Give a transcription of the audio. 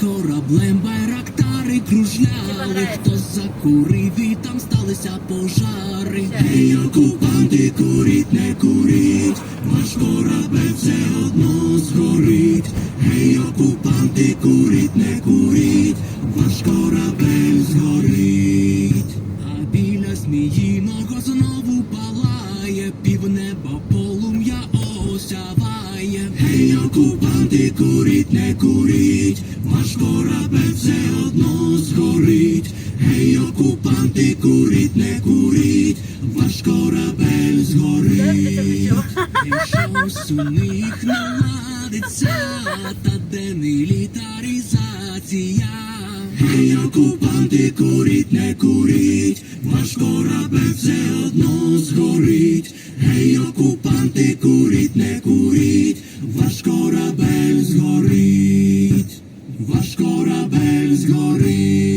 кораблем байрактари кружляли, хто закурив і там сталися пожари. Гей, окупанти, куріть, не куріть, ваш корабель все одно згорить. Гей, окупанти, куріть, не куріть, ваш корабель згорить. А біля зміїного знову палає, півнеба полум'я осяває. Гей, окупанти, куріть, не куріть, ваш корабель все одно згорить. Гей, окупанти, куріть, не куріть, ваш корабель згорить. І щось у них наладиться, та де мілітаризація. Гей, окупанти, куріть, не куріть, ваш корабель все одно згорить. Гей, окупанти, куріть, не куріть, корабель згорить.